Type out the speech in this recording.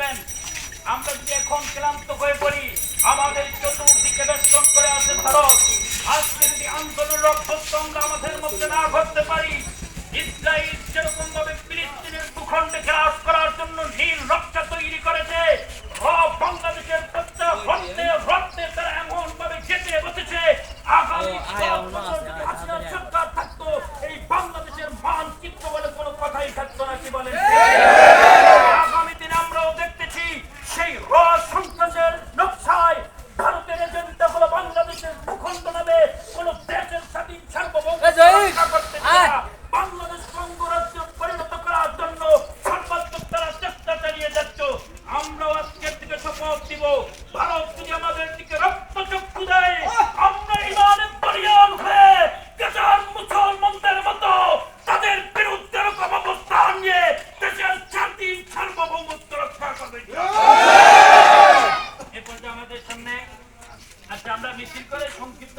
রাখবেন আমরা যদি এখন ক্লান্ত হয়ে পড়ি আমাদের চতুর্দিকে বেষ্টন করে আছে ভারত। আজকে যদি আন্দোলন অভ্যস্ত আমাদের মধ্যে না ঘটতে পারি ইসরায়েল যেরকম ভাবে ফিলিস্তিনের গ্রাস করার জন্য নীল তৈরি করেছে বাংলাদেশের প্রত্যেক তারা এমন ভাবে বসেছে। আগামী সরকার থাকতো এই বাংলাদেশের মানচিত্র বলে কোনো কথাই থাকতো না কি দিব। ভারত যদি আমাদের দিকে রক্তচক্ষু দেয় আমরা ইমানে পরিয়ান হয়ে কেটার মুসলমানদের মতো তাদের বিরুদ্ধে এরকম অবস্থান নিয়ে দেশের শান্তি সার্বভৌমত্ব রক্ষা করবে। এরপর আমাদের সামনে আজকে আমরা মিছিল করে সংক্ষিপ্ত